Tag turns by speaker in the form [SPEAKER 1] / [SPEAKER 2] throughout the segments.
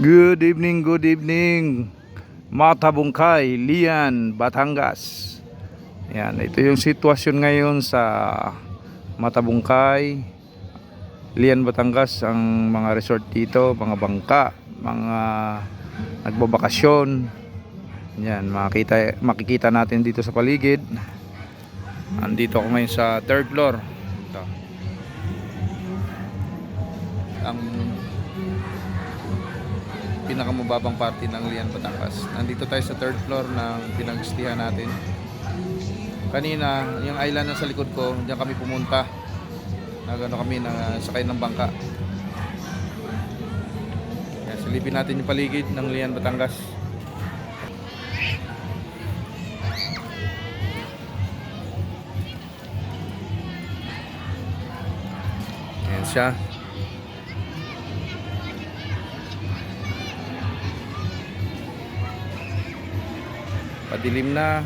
[SPEAKER 1] Good evening, good evening. Matabungkay, Lian, Batangas. Yan, ito yung sitwasyon ngayon sa Matabungkay, Lian, Batangas. Ang mga resort dito, mga bangka, mga nagbabakasyon. Yan, makita, makikita natin dito sa paligid. Andito ako ngayon sa third floor. Ito. Ang pinakamababang party ng Lian Batangas. Nandito tayo sa third floor ng pinagstihan natin. Kanina, yung island na sa likod ko, diyan kami pumunta. Nagano kami na sakay ng bangka. Kaya silipin natin yung paligid ng Lian Batangas. Ayan siya. Padilim na.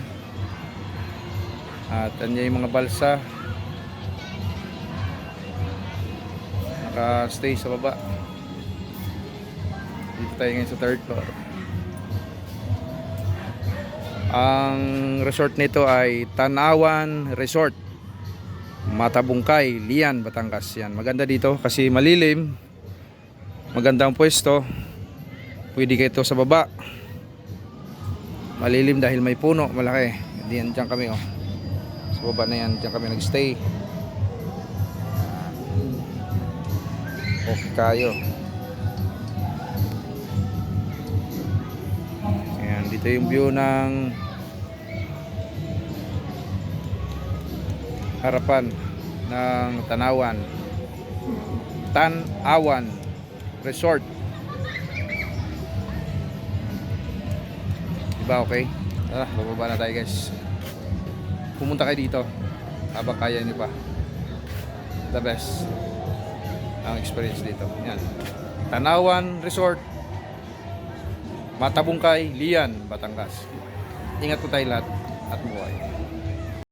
[SPEAKER 1] At andyan yung mga balsa. Naka-stay sa baba. Dito tayo ngayon sa third floor. Ang resort nito ay Tanawan Resort. Matabungkay, Lian, Batangas. Yan. Maganda dito kasi malilim. Magandang pwesto. Pwede kayo sa baba. Malilim dahil may puno, malaki. Diyan dyan kami oh. Sa baba na yan, dyan kami nagstay. Okay kayo. Ayan, dito yung view ng harapan ng Tanawan. Tanawan Resort. Diba okay? Tara, bababa na tayo guys. Pumunta kayo dito habang kaya nyo pa. The best ang experience dito. Yan. Tanawan Resort. Matabungkay, Lian, Batangas. Ingat po tayo lahat at buhay.